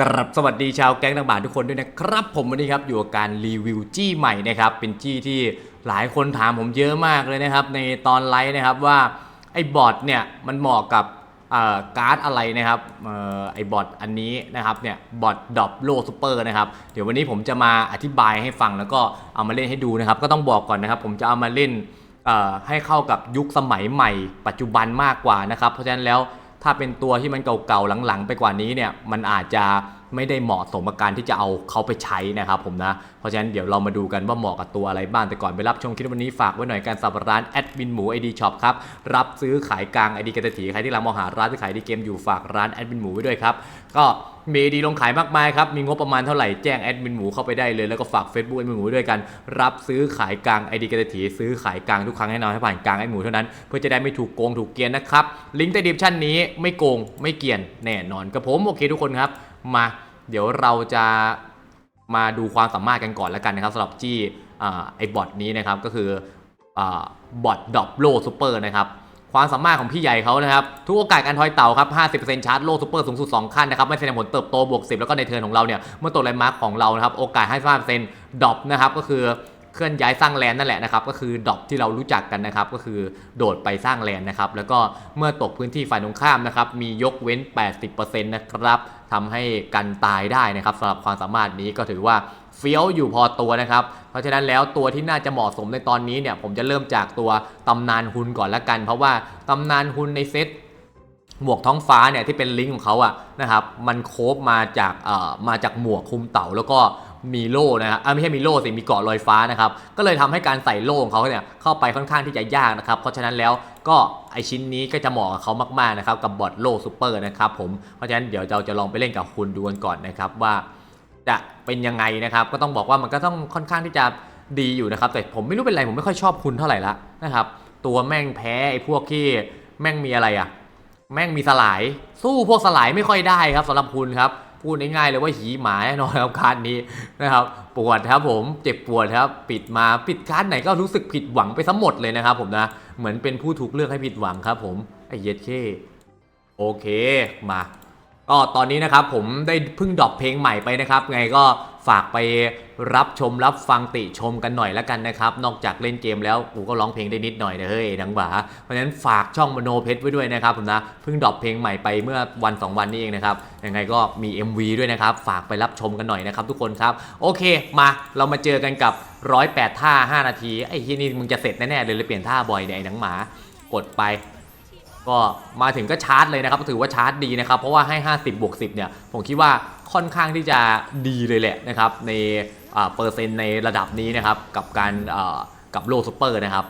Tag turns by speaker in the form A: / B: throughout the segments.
A: กรับสวัสดีชาวแก๊งต่างบ้านทุกคนด้วยนะครับ ผมวันนี้ครับอยู่กับการรีวิวจี้ใหม่นะครับเป็นจี้ที่หลายคนถามผมเยอะมากเลยนะครับ ในตอนไลฟ์นะครับว่าไอ้บอทเนี่ยมันเหมาะกับอ่อการ์ดอะไรนะครับออไอ้บอทอันนี้นะครับเนี่ยบอทดอปโลซูเปอร์นะครับเดี๋ยววันนี้ผมจะมาอธิบายให้ฟังแล้วก็เอามาเล่นให้ดูนะครับ ก็ต้องบอกก่อนนะครับ ผมจะเอามาเล่นอ่อให้เข้ากับยุคสมัยใหม่ ปัจจุบันมากกว่านะครับ เพราะฉะนั้นแล้ว ถ้าเป็นตัวที่มันเก่าๆหลังๆ ไปกว่านี้เนี่ยมันอาจจะไม่ได้เหมาะสมกับการที่จะเอาเขาไปใช้นะครับผมนะ เพราะฉะนั้นเดี๋ยวเรามาดูกันว่าเหมาะกับตัวอะไรบ้างแต่ก่อนไปรับชมคลิปวันนี้ฝากไว้หน่อยการสับร้านแอดมินหมูไอดีช็อปครับ รับซื้อขายกลางไอดีกระถีใครที่กำลังมองหาร้านที่ขายดีเกมอยู่ฝากร้านแอดมินหมูไว้ด้วยครับก็ มีดีลงขายมากมายครับ มีงบประมาณเท่าไหร่แจ้งแอดมินหมูเข้าไปได้เลย แล้วก็ฝาก Facebook แอดมินหมูด้วยกัน รับซื้อขายกลางไอดีกระถีซื้อขายกลางทุกครั้งแน่นอนให้ผ่านกลางไอดหมูเท่านั้น เพื่อจะได้ไม่ถูกโกงถูกเกียนนะครับ ลิงก์ใต้ดีสชั่นนี้ไม่โกงไม่เกียนแน่นอนกับผมโอเคทุกคนครับ มา เดี๋ยวเราจะมาดูความสามารถกันก่อนแล้วกันนะครับสำหรับจี้อ่ไอบอทนี้นะครับก็คืออบอทดอปโลซูเปอร์นะครับ ความสามารถของพี่ใหญ่เขานะครับ ทุกโอกาสการทอยเต่าครับ 50%ชาร์จโลซูเปอร์สูงสุด 2 ขั้นนะครับ ไม่แสดงผลเติบโตบวก 10 แล้วก็ในเทิร์นของเราเนี่ย เมื่อตัวแลนด์มาร์คของเรานะครับ โอกาส 55%ดรอปนะครับ ก็คือเคลื่อนย้ายสร้างแลนด์นั่นแหละนะครับ ก็คือดรอปที่เรารู้จักกันนะครับ ก็คือโดดไปสร้างแลนด์นะครับ แล้วก็เมื่อตกพื้นที่ฝ่ายตรงข้ามนะครับ มียกเว้น 80%นะครับทำให้กันตายได้นะครับสำหรับความสามารถนี้ก็ถือว่า ฟี้ยวอยู่พอตัวนะครับ เพราะฉะนั้นแล้วตัวที่น่าจะเหมาะสมในตอนนี้เนี่ยผมจะเริ่มจากตัวตำนานฮุนก่อนละกัน เพราะว่าตำนานฮุนในเซตหมวกท้องฟ้าเนี่ยที่เป็นลิงก์ของเขาอะนะครับมันโคบมาจากเอ่อมาจากหมวกคุมเต่าแล้วก็มีโล่นะครับอ่าไม่ใช่มีโล่สิมีเกาะลอยฟ้านะครับก็เลยทำให้การใส่โล่ของเขาเนี่ยเข้าไปค่อนข้างที่จะยากนะครับ เพราะฉะนั้นแล้วก็ไอชิ้นนี้ก็จะเหมาะกับเขามากๆนะครับกับบอทโล่ซูเปอร์นะครับผมเพราะฉะนั้นเดี๋ยวเราจะลองไปเล่นกับคุณดูกันก่อนนะครับว่า จะเป็นยังไงนะครับ ก็ต้องบอกว่ามันก็ต้องค่อนข้างที่จะดีอยู่นะครับ แต่ผมไม่รู้เป็นไรผมไม่ค่อยชอบคุณเท่าไหร่ละนะครับ ตัวแม่งแพ้ไอ้พวกที่แม่งมีอะไรอะแม่งมีสลาย สู้พวกสลายไม่ค่อยได้ครับสำหรับคุณครับพูดง่ายๆเลยว่าหีหมาแน่นอนครับการนี้นะครับปวดครับผมเจ็บปวดครับปิดมาปิดการไหนก็รู้สึกผิดหวังไปทั้งหมดเลยนะครับผมนะเหมือนเป็นผู้ถูกเลือกให้ผิดหวังครับผมไอ้เย็ดเคโอเคมา ก็ตอนนี้นะครับผมได้เพิ่งดรอปเพลงใหม่ไปนะครับ ไงก็ฝากไปรับชมรับฟังติชมกันหน่อยแล้วกันนะครับ นอกจากเล่นเกมแล้วกูก็ร้องเพลงได้นิดหน่อยนะเฮ้ยดังหวาเพราะฉะนั้นฝากช่องมโนเพชรไว้ด้วยนะครับผมนะเพิ่งดรอปเพลงใหม่ไปเมื่อวัน 2 วันนี้เองนะครับยังไงก็มี MV ด้วยนะครับ ฝากไปรับชมกันหน่อยนะครับทุกคนครับ โอเคมาเรามาเจอกันกับ 108 ท่า 5 นาทีไอ้ที่นี่มึงจะเสร็จแน่ๆเลยเลยเปลี่ยนท่าบ่อยเนี่ยไอ้หนังหมากดไป ก็มาถึงก็ชาร์จเลยนะครับถือว่าชาร์จดีนะครับ เพราะว่าให้ 50บวก10เนี่ยผมคิดว่าค่อนข้างที่จะดีเลยแหละนะครับ ในเปอร์เซ็นต์ในระดับนี้นะครับ กับการกับโลซูเปอร์นะครับ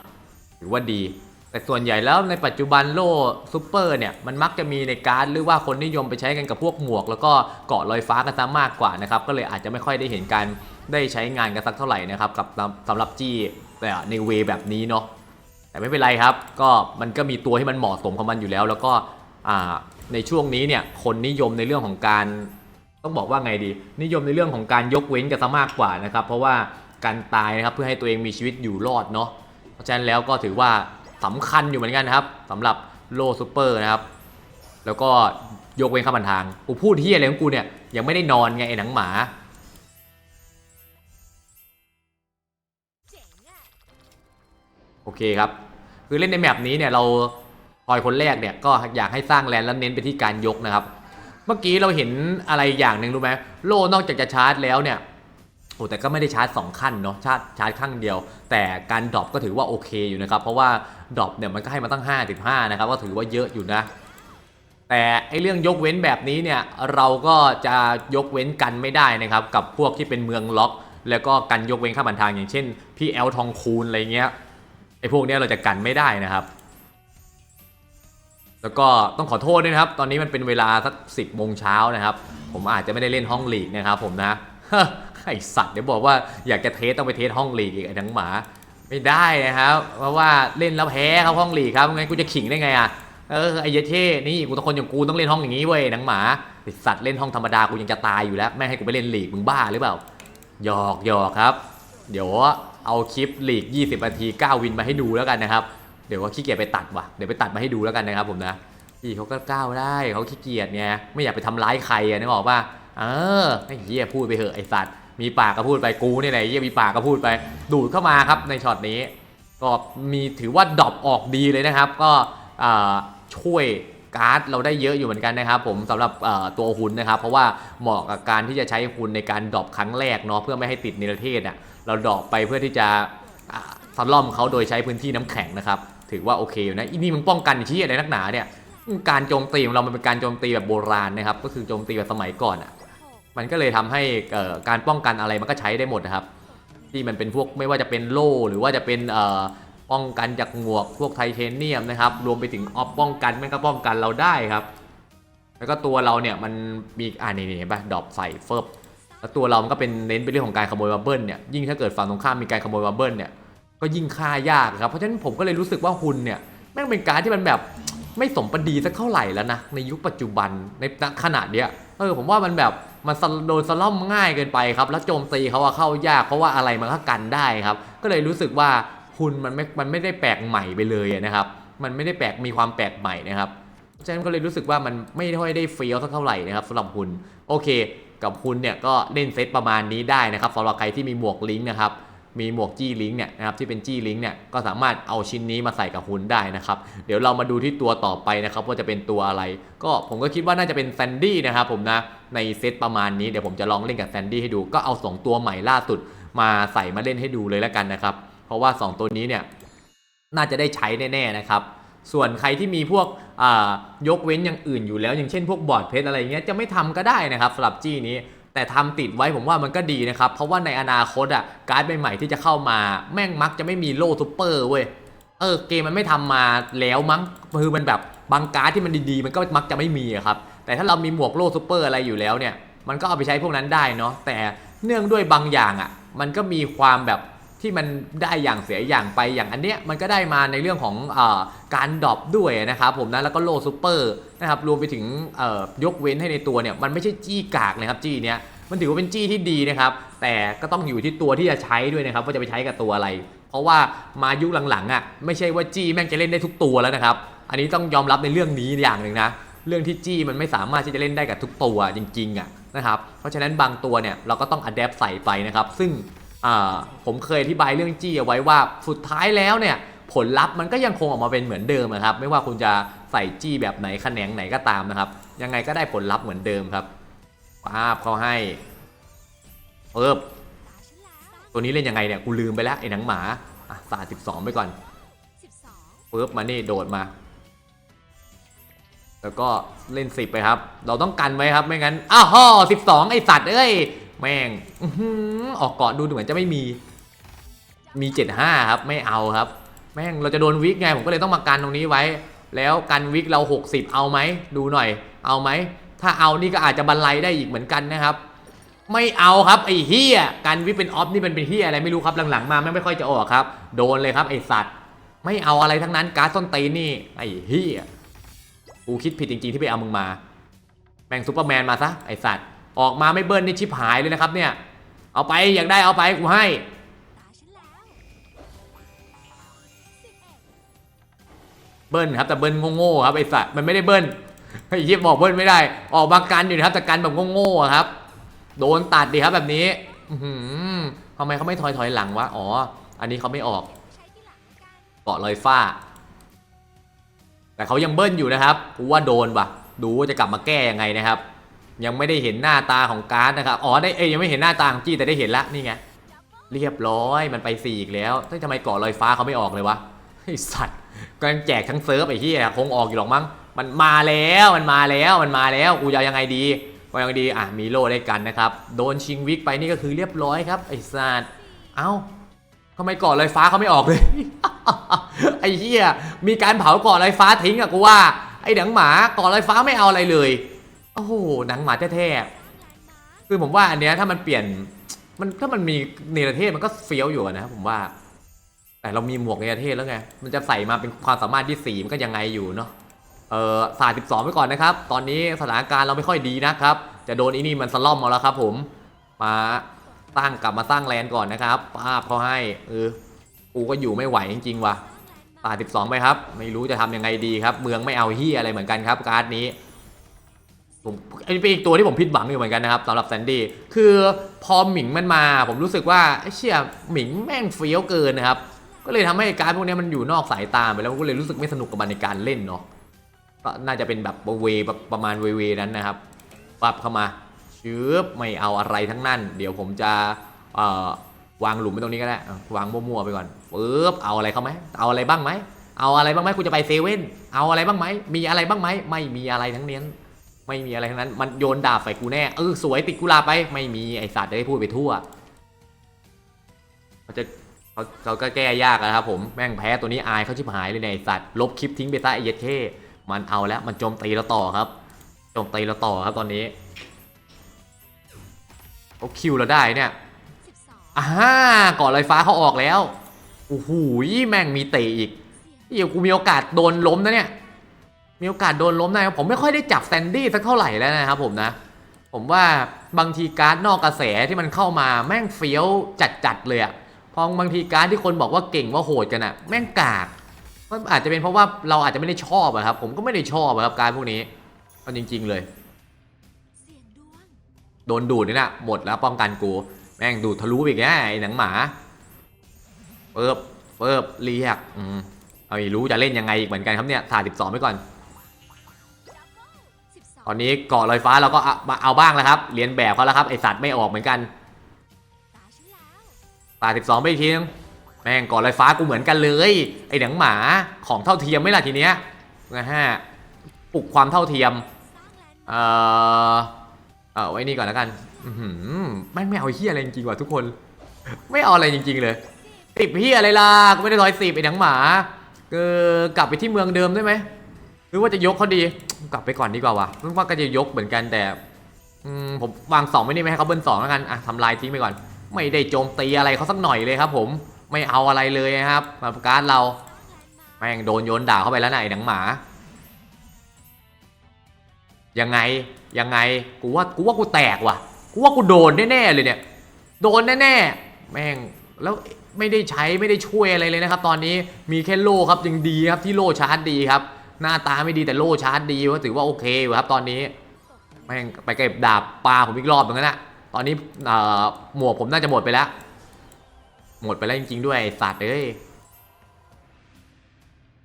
A: ถือว่าดี แต่ส่วนใหญ่แล้วในปัจจุบันโล่ซูเปอร์เนี่ยมันมักจะมีในการดหรือว่าคนนิยมไปใช้กันกับพวกหมวก แล้วก็เกาะลอยฟ้ากันซะมากกว่านะครับ ก็เลยอาจจะไม่ค่อยได้เห็นการได้ใช้งานกันสักเท่าไหร่นะครับกับสำหรับจี้แต่ในเวแบบนี้เนาะ แต่ไม่เป็นไรครับ ก็มันก็มีตัวที่มันเหมาะสมของมันอยู่แล้ว แล้วก็ในช่วงนี้เนี่ยคนนิยมในเรื่องของการต้องบอกว่าไงดี นิยมในเรื่องของการยกเว้นกันซะมากกว่านะครับ เพราะว่าการตายนะครับเพื่อให้ตัวเองมีชีวิตอยู่รอดเนาะเพราะฉะนั้นแล้วก็ถือว่าสำคัญอยู่เหมือนกันนะครับสำหรับโลซูเปอร์นะครับ แล้วก็ยกเว้นข้ามันทางกูพูดที่อะไรของกูเนี่ยยังไม่ได้นอนไงไอ้หนังหมาโอเคครับ คือเล่นในแมปนี้เนี่ยเราพลอยคนแรกเนี่ยก็อยากให้สร้างแลนด์แล้วเน้นไปที่การยกนะครับ เมื่อกี้เราเห็นอะไรอย่างหนึ่งรู้ไหมโล่นอกจากจะชาร์จแล้วเนี่ยโอ้แต่ก็ไม่ได้ชาร์จ 2 ขั้นเนาะชาร์จชาร์จข้างเดียว แต่การดรอปก็ถือว่าโอเคอยู่นะครับ เพราะว่าดรอปเนี่ยมันก็ให้มาตั้ง 55 นะครับ ก็ถือว่าเยอะอยู่นะ แต่ไอเรื่องยกเว้นแบบนี้เนี่ยเราก็จะยกเว้นกันไม่ได้นะครับ กับพวกที่เป็นเมืองล็อก แล้วก็กันยกเว้นข้ามบันทางอย่างเช่นพี่แอลทองคูณอะไรเงี้ย อ้พวกเนี้ยเราจะกันไม่ได้นะครับ แล้วก็ต้องขอโทษด้วยนะครับ ตอนนี้มันเป็นเวลาสักสิบโมงเช้านะครับ ผมอาจจะไม่ได้เล่นห้องลีกนะครับ ผมนะไอสัตว์เดี๋ยวบอกว่าอยากจะเทสต้องไปเทสห้องลีกอีกไอ้ทั้งหมาไม่ได้นะครับ เพราะว่าเล่นแล้วแพ้เขาห้องลีกครับงั้นกูจะขิงได้ไงอะเออไอ้เยเช่นี่กูต้องคนอย่างกูต้องเล่นห้องอย่างนี้เว้ยหนังหมาไอสัตว์เล่นห้องธรรมดากูยังจะตายอยู่แล้วแม่ให้กูไปเล่นลีกมึงบ้าหรือเปล่าหยอกหยอกครับ เดี๋ยว เอาคลิปลีก 20นาที 9 วินมาให้ดูแล้วกันนะครับ เดี๋ยวว่าขี้เกียจไปตัดว่ะ เดี๋ยวไปตัดมาให้ดูแล้วกันนะครับผมนะพี่เขาก็ก้าวได้เขาขี้เกียจไงไม่อยากไปทำร้ายใครอะนึกออกป่ะเออไอ้เหี้ยพูดไปเถอะไอ้สัตว์มีปากก็พูดไปกูเนี่ยแหละไอ้เหี้ยมีปากก็พูดไป ดูดเข้ามาครับในช็อตนี้ก็มีถือว่าดรอปออกดีเลยนะครับ ก็ช่วยการ์ดเราได้เยอะอยู่เหมือนกันนะครับ ผมสำหรับตัวหุ่นนะครับ เพราะว่าเหมาะกับการที่จะใช้หุ่นในการดรอปครั้งแรกเนาะเพื่อไม่ให้ติดเนรเทศอะ เราดอปไปเพื่อที่จะอ่าสล่อมเขาโดยใช้พื้นที่น้ำแข็งนะครับ ถือว่าโอเคอยู่นะอีนี่มึงป้องกันที่อะไรนักหนาเนี่ยการโจมตีของเรามันเป็นการโจมตีแบบโบราณนะครับ ก็คือโจมตีแบบสมัยก่อนอะมันก็เลยทำให้การป้องกันอะไรมันก็ใช้ได้หมดนะครับ ที่มันเป็นพวกไม่ว่าจะเป็นโล่หรือว่าจะเป็นป้องกันจากหมวกพวกไทเทเนียมนะครับ รวมไปถึงออฟป้องกันมันก็ป้องกันเราได้ครับ แล้วก็ตัวเราเนี่ยมันมีอ่านี่นี่เห็นปะดอปใส่เฟิบ แล้วตัวเรามันก็เป็นเน้นไปเรื่องของการขโมยบับเบิ้ลเนี่ยยิ่งถ้าเกิดฝั่งตรงข้ามมีการขโมยบับเบิ้ลเนี่ยก็ยิ่งฆ่ายากครับเพราะฉะนั้นผมก็เลยรู้สึกว่าฮุนเนี่ยแม่งเป็นการที่มันแบบไม่สมประดีสักเท่าไหร่แล้วนะในยุคปัจจุบันในณขณะเนี้ยเออผมว่ามันแบบมันโดนสล่อมง่ายเกินไปครับ แล้วโจมตีเขาว่าเข้ายากเพราะว่าอะไรมันก็กันได้ครับ ก็เลยรู้สึกว่าหุ่นมันไม่มันไม่ได้แปลกใหม่ไปเลยนะครับ มันไม่ได้แปลกมีความแปลกใหม่นะครับเพราะฉะนั้นก็เลยรู้สึกว่ามันไม่ค่อยได้เฟี้ยวสักเท่าไหร่นะครับสำหรับหุ่นโอเค กับหุ่นเนี่ยก็เล่นเซตประมาณนี้ได้นะครับสำหรับใครที่มีหมวกลิงก์นะครับมีหมวกจี้ลิงก์เนี่ยนะครับที่เป็นจี้ลิงก์เนี่ยก็สามารถเอาชิ้นนี้มาใส่กับหุ่นได้นะครับ เดี๋ยวเรามาดูที่ตัวต่อไปนะครับว่าจะเป็นตัวอะไร ก็ผมก็คิดว่าน่าจะเป็นแซนดี้นะครับผมนะในเซตประมาณนี้เดี๋ยวผมจะลองเล่นกับแซนดี้ให้ดูก็เอา 2 ตัวใหม่ล่าสุดมาใส่มาเล่นให้ดูเลยแล้วกันนะครับ เพราะว่า 2 ตัวนี้เนี่ยน่าจะได้ใช้แน่ๆนะครับ ส่วนใครที่มีพวกยกเว้นอย่างอื่นอยู่แล้ว อย่างเช่นพวกบอร์ดเพชรอะไรเงี้ยจะไม่ทำก็ได้นะครับสำหรับจี้นี้ แต่ทำติดไว้ผมว่ามันก็ดีนะครับ เพราะว่าในอนาคตอะการ์ดใหม่ๆที่จะเข้ามาแม่งมักจะไม่มีโล่ซูเปอร์เว้ยเออเกมมันไม่ทำมาแล้วมั้งคือมันแบบบางการ์ดที่มันดีๆ มันก็มักจะไม่มีครับแต่ถ้าเรามีหมวกโล่ซูเปอร์อะไรอยู่แล้วเนี่ยมันก็เอาไปใช้พวกนั้นได้เนาะแต่เนื่องด้วยบางอย่างอะมันก็มีความแบบ ที่มันได้อย่างเสียอย่างไปอย่างอันเนี้ยมันก็ได้มาในเรื่องของอการดรอปด้วยนะครับผมนะแล้วก็โลซูเปอร์นะครับรวมไปถึงยกเว้นให้ในตัวเนี่ยมันไม่ใช่จี้กากนะครับจี้เนี้ยมันถือว่าเป็นจี้ที่ดีนะครับ แต่ก็ต้องอยู่ที่ตัวที่จะใช้ด้วยนะครับว่าจะไปใช้กับตัวอะไร เพราะว่ามายุคหลังๆอะไม่ใช่ว่าจี้แม่งจะเล่นได้ทุกตัวแล้วนะครับ อันนี้ต้องยอมรับในเรื่องนี้อย่างหนึ่งนะเรื่องที่จี้มันไม่สามารถที่จะเล่นได้กับทุกตัวจริงๆอะนะครับเพราะฉะนั้นบางตัวเนี่ยเราก็ต้องอัดแอปใส่ไปนะครับ ซึ่ง ผมเคยอธิบายเรื่องจี้เอาไว้ว่าสุดท้ายแล้วเนี่ยผลลัพธ์มันก็ยังคงออกมาเป็นเหมือนเดิมนะครับ ไม่ว่าคุณจะใส่จี้แบบไหนแขนงไหนก็ตามนะครับ ยังไงก็ได้ผลลัพธ์เหมือนเดิมครับปาบเขาให้เปิบตัวนี้เล่นยังไงเนี่ยกูลืมไปแล้วไอ้หนังหมาอะสาสิบสองไปก่อนปึ๊บมานี่โดดมา แล้วก็เล่นสิบไปครับ เราต้องกันไว้ครับไม่งั้นอ้าวห่อสิบสองไอสัตว์เอ้ย แม่งออกเกาะดูเหมือนจะไม่มี มีเจ็ดห้าครับ ไม่เอาครับ แม่งเราจะโดนวิกไง ผมก็เลยต้องมากันตรงนี้ไว้ แล้วกันวิกเรา 60 เอาไหม ดูหน่อย เอาไหม ถ้าเอานี่ก็อาจจะบรรลัยได้อีกเหมือนกันนะครับ ไม่เอาครับไอ้เฮียการวิปเป็นออฟนี่มันเป็นเฮียอะไรไม่รู้ครับหลังๆมาไม่ค่อยจะออกครับ โดนเลยครับไอ้สัตว์ ไม่เอาอะไรทั้งนั้นการ์ดส้นตีนนี่ไอ้เฮียกูคิดผิดจริงๆที่ไปเอามึงมา แม่งซูเปอร์แมนมาซะไอ้สัตว์ ออกมาไม่เบิ้ลนี่ชิบหายเลยนะครับเนี่ย เอาไปอยากได้เอาไปกูให้ เบิ้ลครับแต่เบิ้ลโง่ๆครับไอ้สัตว์มันไม่ได้เบิ้ลไอ้เหี้ยบอกเบิ้ลไม่ได้ ออกมากันอยู่นะครับแต่กันแบบโง่ๆครับ โดนตัดดีครับแบบนี้หือทำไมเขาไม่ถอยถอยหลังวะ อ๋อ อันนี้เขาไม่ออก เกาะลอยฟ้า แต่เขายังเบิ้ลอยู่นะครับกูว่าโดนว่ะ ดูว่าจะกลับมาแก้ยังไงนะครับ ยังไม่ได้เห็นหน้าตาของการ์ดนะครับ อ๋อได้เอ้ยยังไม่เห็นหน้าตาของจี้แต่ได้เห็นละนี่ไง เรียบร้อยมันไปสี่อีกแล้วทำไมเกาะลอยฟ้าเขาไม่ออกเลยวะไอสัตว์กำลังแจกทั้งเซิร์ฟไอ้ที่คงออกอยู่หรอกมั้ง มันมาแล้วมันมาแล้วมันมาแล้วกูจะยังไงดีก็ยังดีอะมีโล่ได้กันนะครับ โดนชิงวิกไปนี่ก็คือเรียบร้อยครับไอ้สัตว์เอ้าทำไมเกาะลอยฟ้าเขาไม่ออกเลยไอ้เหี้ยมีการเผาเกาะลอยฟ้าทิ้งอะกูว่าไอ้หนังหมาเกาะลอยฟ้าไม่เอาอะไรเลย โอ้โหหนังหมาแท้ๆคือผมว่าอันเนี้ยถ้ามันเปลี่ยนมันถ้ามันมีเนรเทศมันก็เฟี้ยวอยู่อะนะผมว่า แต่เรามีหมวกเนรเทศแล้วไง มันจะใส่มาเป็นความสามารถที่สี่มันก็ยังไงอยู่เนาะเออสาสิบสองไปก่อนนะครับ ตอนนี้สถานการณ์เราไม่ค่อยดีนะครับ จะโดนอีนี่มันสล่อมมาแล้วครับ ผม มาตั้งกลับมาสร้างแลนด์ก่อนนะครับป้าบเขาให้เออกูก็อยู่ไม่ไหวจริงๆว่ะสาสิบสองไปครับ ไม่รู้จะทำยังไงดีครับ เมืองไม่เอาเฮียอะไรเหมือนกันครับ การ์ดนี้ ผมอันนี้เป็นอีกตัวที่ผมผิดหวังอยู่เหมือนกันนะครับสำหรับแซนดี้คือพอหมิงมันมา ผมรู้สึกว่าไอ้เชี่ยหมิงแม่งเฟี้ยวเกินนะครับ ก็เลยทำให้การพวกนี้มันอยู่นอกสายตาไปแล้วก็เลยรู้สึกไม่สนุกกับมันในการเล่นเนาะก็น่าจะเป็นแบบเวแบบประมาณเวเวนั้นนะครับปรับเข้ามาชืบไม่เอาอะไรทั้งนั้น เดี๋ยวผมจะวางหลุมไว้ตรงนี้ก็ได้วางมั่วๆไปก่อนปึ๊บเอาอะไรเข้าไหมเอาอะไรบ้างไหมเอาอะไรบ้างไหมกูจะไปเซเว่นเอาอะไรบ้างไหมมีอะไรบ้างไหมไม่มีอะไรทั้งนี้น ไม่มีอะไรทั้งนั้น มันโยนดาบใส่กูแน่ เออสวยติดกุหลาบไป ไม่มีไอสัตว์จะได้พูดไปทั่วเขาจะเขาเขาก็แก้ยากนะครับผมแม่งแพ้ตัวนี้อายเขาชิบหายเลยเนี่ยไอสัตว์ลบคลิปทิ้งไปซะไอเย็ดเท่มันเอาแล้วมันโจมตีเราต่อครับโจมตีเราต่อครับตอนนี้เขาคิวเราได้เนี่ยอ่าก่อนลอยฟ้าเขาออกแล้วโอ้โหแม่งมีเตะอีกเดี๋ยวกูมีโอกาสโดนล้มนะเนี่ย มีโอกาสโดนล้มได้ครับผมไม่ค่อยได้จับแซนดี้สักเท่าไหร่แล้วนะครับผมนะ ผมว่าบางทีการ์ดนอกกระแสที่มันเข้ามาแม่งเฟี้ยวจัดๆเลยอะพอบางทีการ์ดที่คนบอกว่าเก่งว่าโหดกันอะแม่งกากมันอาจจะเป็นเพราะว่าเราอาจจะไม่ได้ชอบอะครับ ผมก็ไม่ได้ชอบอะครับการดพวกนี้เอาจริง ๆเลย โดนดูดนี่นะหมดแล้วป้องกันกู แม่งดูดทะลุไปอีกแน่ไอ้หนังหมาเปิบเปิบเรียกอืมเอารู้จะเล่นยังไงอีกเหมือนกันครับเนี่ยถ่ายสิบสองไปก่อน ตอนนี้เกาะลอยฟ้าเราก็เอามาเอาบ้างแล้วครับเรียนแบบเขาแล้วครับไอสัตว์ไม่ออกเหมือนกัน
B: ตาฉันแล้ว
A: ตาสิบสองไปอีกทีนึงแม่งเกาะลอยฟ้ากูเหมือนกันเลย ไอหนังหมาของเท่าเทียมไหม่ล่ะทีเนี้ยนะฮะปลุกความเท่าเทียม เอ่อเอาไว้นี่ก่อนแล้วกันอแม่งไม่เอาเฮียอะไรจริงๆว่ะทุกคน ไม่เอาอะไรจริง ๆ เลยสิบเฮียอะไรล่ะกูไม่ได้ร้อยสิบไอหนังหมาเออกลับไปที่เมืองเดิมได้ไหม หรือว่าจะยกเขาดี กลับไปก่อนดีกว่าวะนึกว่าก็จะยกเหมือนกันแต่ผมวางสองไม่ได้ไหมให้เขาเบิ้ลสองแล้วกันอะทำลายทิ้งไปก่อน ไม่ได้โจมตีอะไรเขาสักหน่อยเลยครับ ผมไม่เอาอะไรเลยนะครับมาการ์ดเราแม่งโดนโยนด่าเข้าไปแล้วนะไอ้หนังหมายังไงยังไงกูว่ากูว่ากูแตกว่ะกูว่ากูโดนแน่ๆเลยเนี่ย โดนแน่ๆแม่งแล้วไม่ได้ใช้ไม่ได้ช่วยอะไรเลยนะครับ ตอนนี้มีแค่โล่ครับยังดีครับที่โล่ชาร์จดีครับ หน้าตาไม่ดีแต่โล่ชาร์จดีก็ถือว่าโอเคอยู่ครับตอนนี้แม่งไปเก็บดาบปลาผมอีกรอบเหมือนกันนะตอนนี้หมวกผมน่าจะหมดไปแล้ว หมดไปแล้วจริงๆด้วยสัตว์เอ้ย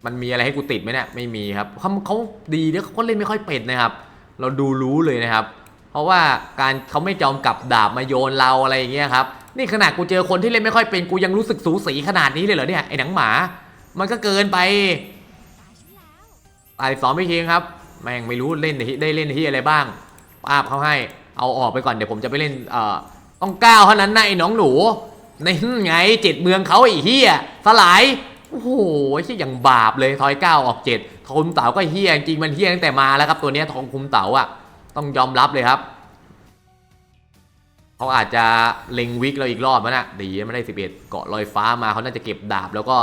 A: มันมีอะไรให้กูติดไหมเนี่ยไม่มีครับเขาเขาดีเนี่ยเขาก็เล่นไม่ค่อยเป็นนะครับ เราดูรู้เลยนะครับ เพราะว่าการเขาไม่ยอมกลับดาบมาโยนเราอะไรอย่างเงี้ยครับนี่ขนาดกูเจอคนที่เล่นไม่ค่อยเป็นกูยังรู้สึกสูสีขนาดนี้เลยเหรอเนี่ยไอ้หนังหมา มันก็เกินไป
B: ตาฉันแล้ว
A: ตายสองไม่ทิ้งครับแม่งไม่รู้เล่นได้เล่นที่อะไรบ้างป้าบเขาให้เอาออกไปก่อนเดี๋ยวผมจะไปเล่นเอ่อต้องก้าวเท่านั้นนะไอ้น้องหนูในไงเจ็ดเมืองเขาไอ้เฮียสลายโอ้โหเฮียอย่างบาปเลยทอยเก้าออกเจ็ดทองคุมเต๋าก็เฮียจริงมันเฮียตั้งแต่มาแล้วครับตัวเนี้ยทองคุมเต๋าอะต้องยอมรับเลยครับเขาอาจจะเล็งวิกเราอีกรอบนะน่ะดีไม่ได้ 11 เกาะลอยฟ้ามาเขาน่าจะเก็บดาบแล้วก็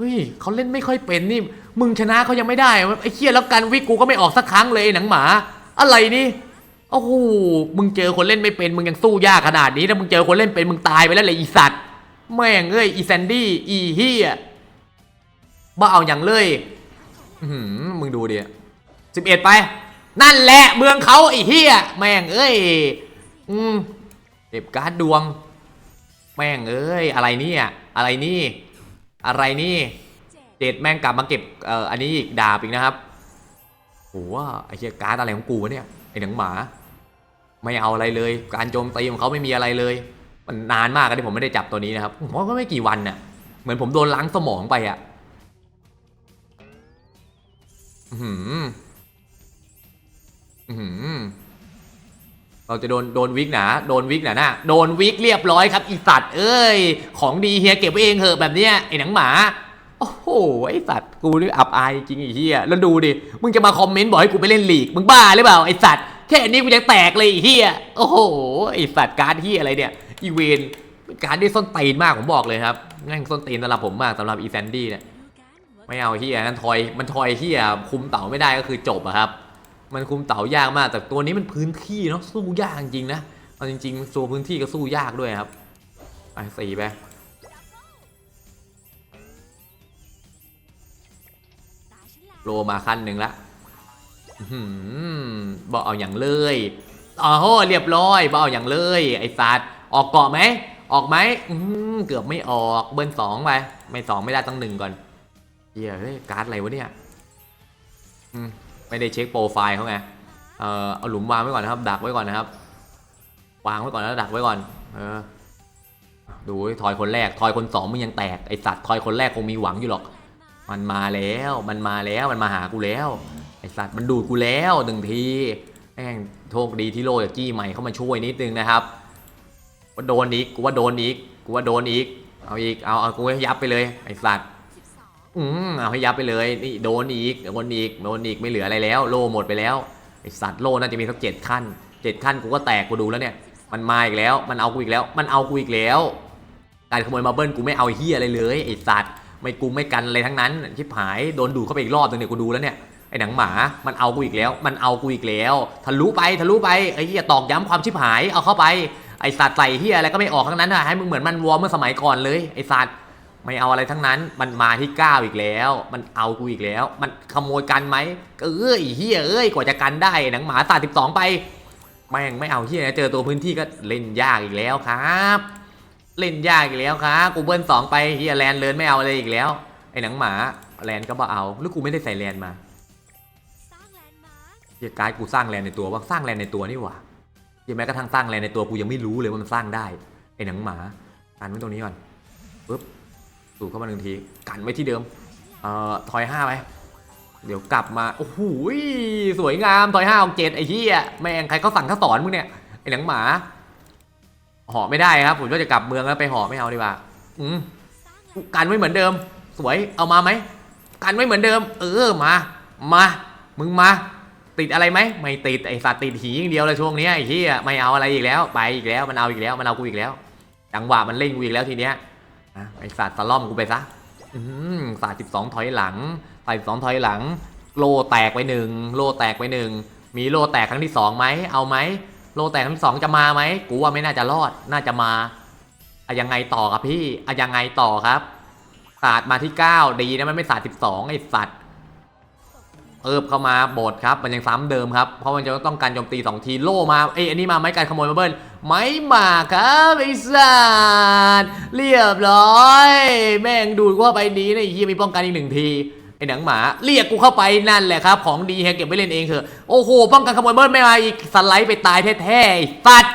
A: เฮ้ยเขาเล่นไม่ค่อยเป็นนี่ มึงชนะเขายังไม่ได้ไอ้เคียแล้วกันวิกกูก็ไม่ออกสักครั้งเลยหนังหมา อะไรนี่โอ้โหมึงเจอคนเล่นไม่เป็นมึงยังสู้ยากขนาดนี้ถ้ามึงเจอคนเล่นเป็นมึงตายไปแล้วเลยอีสัตว์แม่งเอ้ยอีแซนดี้อีเฮียบ้าเอาอย่างเลยอมึงดูดิสิบเอ็ดไป นั่นแหละเมืองเขาไอ้เฮียแม่งเอ้ยอืมเก็บการ์ดดวง แม่งเอ้ย อะไรเนี่ย อะไรนี่ อะไรนี่
B: เจ็ด
A: แม่งกลับมาเก็บเอ่ออันนี้อีกดาบอีกนะครับโหว่าไอ้เหี้ยการ์ดอะไรของกูวะเนี่ยไอ้หนังหมา ไม่เอาอะไรเลย การโจมตีของเขาไม่มีอะไรเลย มันนานมากที่ผมไม่ได้จับตัวนี้นะครับผมว่าก็ไม่กี่วันน่ะเหมือนผมโดนล้างสมองไปอะอื้อหืออื้อหือ เราจะโดนโดนวิกหนาโดนวิกหนาหน้าโดนวิกเรียบร้อยครับอีสัตว์เอ้ย ของดีเฮียเก็บไว้เองเหอะแบบเนี้ยไอ้หนังหมา โอ้โหไอสัตว์กูนี่อับอายจริงไอ้เหี้ยแล้วดูดิมึงจะมาคอมเมนต์บอกให้กูไปเล่นลีกมึงบ้าหรือเปล่าไอสัตว์แค่นี้กูยังแตกเลยไอ้เหี้ยโอ้โหไอสัตว์การดเหี้ยอะไรเนี่ยอีเวนการดที่ส้นตีนมากผมบอกเลยครับง่งส้นตีนสำหรับผมมากสำหรับอีแซนดี้เนี่ยไม่เอาเหี้ยนั่นทอยมันทอยเหี้ยคุมเต่าไม่ได้ก็คือจบอะครับ มันคุมเต่ายากมาก แต่ตัวนี้มันพื้นที่เนาะสู้ยากจริงนะเอาจริงๆตัวพื้นที่ก็สู้ยากด้วยครับไปสี่ไปโลมาขั้นหนึ่งละบอกเอาอย่างเลยอ๋อโหเรียบร้อยบอกเอาอย่างเลย ไอ้สัตว์ออกเกาะไหม ออกไหมอื้อหือเกือบไม่ออกเบิ้ลสองไปไม่สองไม่ได้ต้องหนึ่งก่อนเฮียเฮ้ยการ์ดอะไรวะเนี่ย อืม ไม่ได้เช็คโปรไฟล์เขาไงเออเอาหลุมวางไว้ก่อนนะครับ ดักไว้ก่อนนะครับ วางไว้ก่อนแล้วดักไว้ก่อน เออ ดูทอยคนแรกทอยคนสองมึงยังแตกไอสัตว์ทอยคนแรกคงมีหวังอยู่หรอก มันมาแล้วมันมาแล้วมันมาหากูแล้วไอสัตว์มันดูดกูแล้วหนึ่งทีแม่งโชคดีที่โลจากจี้ใหม่เข้ามาช่วยนิดนึงนะครับว่าโดนอีกกูว่าโดนอีกกูว่าโดนอีกเอาอีกเอาเอากูให้ยับไปเลยไอสัตว์
B: สิบส อื
A: มเอาให้ยับไปเลยนี่โดนอีกโดนอีกโดนอีกไม่เหลืออะไรแล้ว โลหมดไปแล้วไอสัตว์โลน่าจะมีสักเจ็ดขั้นเจ็ดขั้นกูก็แตกกูดูแล้วเนี่ย มันมาอีกแล้วมันเอากูอีกแล้ว มันเอากูอีกแล้ว การขโมยมาเบิ้ลกูไม่เอาเฮียอะไรเลยไอสัตว์ไม่กูไม่กันอะไรทั้งนั้นชิบหายโดนดูเข้าไปอีกรอบนึงเนี่ยกูดูแล้วเนี่ยไอหนังหมา มันเอากูอีกแล้ว มันเอากูอีกแล้ว ทะลุไป ทะลุไปไอ้เฮียตอกย้ำความชิบหาย เอาเข้าไป ไอสัตว์ใส่เฮียอะไรก็ไม่ออกทั้งนั้นอะให้มึงเหมือนมันวอร์มเมื่อสมัยก่อนเลย ไอสัตว์ ไม่เอาอะไรทั้งนั้น มันมาที่ก้าอีกแล้ว มันเอากูอีกแล้ว มันขโมยกันไหมเอ้ยเฮียเอ้ย กว่าจะกันได้หนังหมาสาสิบสองไปแม่งไม่เอาเฮียนะ เจอตัวพื้นที่ก็เล่นยากอีกแล้วครับ เล่นยากอีกแล้วครับ กูเบิ้ลสองไปเฮียแลนเลินไม่เอาอะไรอีกแล้ว ไอ้หนังหมาแลนก็บ่เอาหรือกูไม่ได้ใส่แลนมา
B: สร้างแลนด์มา
A: เฮียการ์ดกูสร้างแลนในตัวว่าสร้างแลนในตัวนี่หว่าเฮียแม้กระทั่งสร้างแลนในตัวกูยังไม่รู้เลยว่ามันสร้างได้ ไอ้หนังหมากันไว้ตรงนี้ก่อนปึ๊บ สูดเข้ามาหนึ่งทีกันไว้ที่เดิม เอ่อถอยห้าไปเดี๋ยวกลับมา โอ้โหสวยงามถอยห้าออกเจ็ดไอ้เหี้ยแม่งใครเขาสั่งเขาสอนมึงเนี่ย ไอ้หนังหมาห่อไม่ได้ครับ ผมว่าจะกลับเมืองแล้วไปห่อไม่เอาดีกว่า อืมกันไว้เหมือนเดิม สวยเอามาไหมกันไว้เหมือนเดิม เออมา มา มึงมา ติดอะไรไหมไม่ติดไอสัตว์ติดหีอย่างเดียวเลยช่วงนี้ไอ้เหี้ยไม่เอาอะไรอีกแล้ว ไปอีกแล้วมันเอาอีกแล้วมันเอากูอีกแล้วจังหวะมันเล่นกูอีกแล้วทีเนี้ย อะไอสัตว์สล่อมกูไปซะสาสิบสองถอยหลังสาสิบสองถอยหลัง โลแตกไปหนึ่งโลแตกไปหนึ่งมีโลแตกครั้งที่สองไหมเอาไหมโลแตกครั้งที่สองจะมาไหมกูว่าไม่น่าจะรอดน่าจะมาอะยังไงต่อครับพี่อะยังไงต่อครับสาดมาที่เก้าดีนะมันไม่สาด12ไอ้สัตว์ เอิบเข้ามาโบดครับมันยังซ้ำเดิมครับเพราะมันจะต้องการโจมตี2ทีโล่มาเอ้ยอันนี้มาไหมการขโมยมาเบิ้ลไม่มาครับไอ้สัตว์เรียบร้อย แม่งดูดกูเข้าไปดีนะไอ้เฮียมีป้องกันอีกหนึ่งทีไอ้หนังหมาเรียกกูเข้าไปนั่นแหละครับ ของดีแฮเก็บไว้เล่นเองเถอะโอ้โหป้องกันขโมยเบิ้ลไม่มาอีกสไลด์ไปตายแท้ๆไอ้สัตว์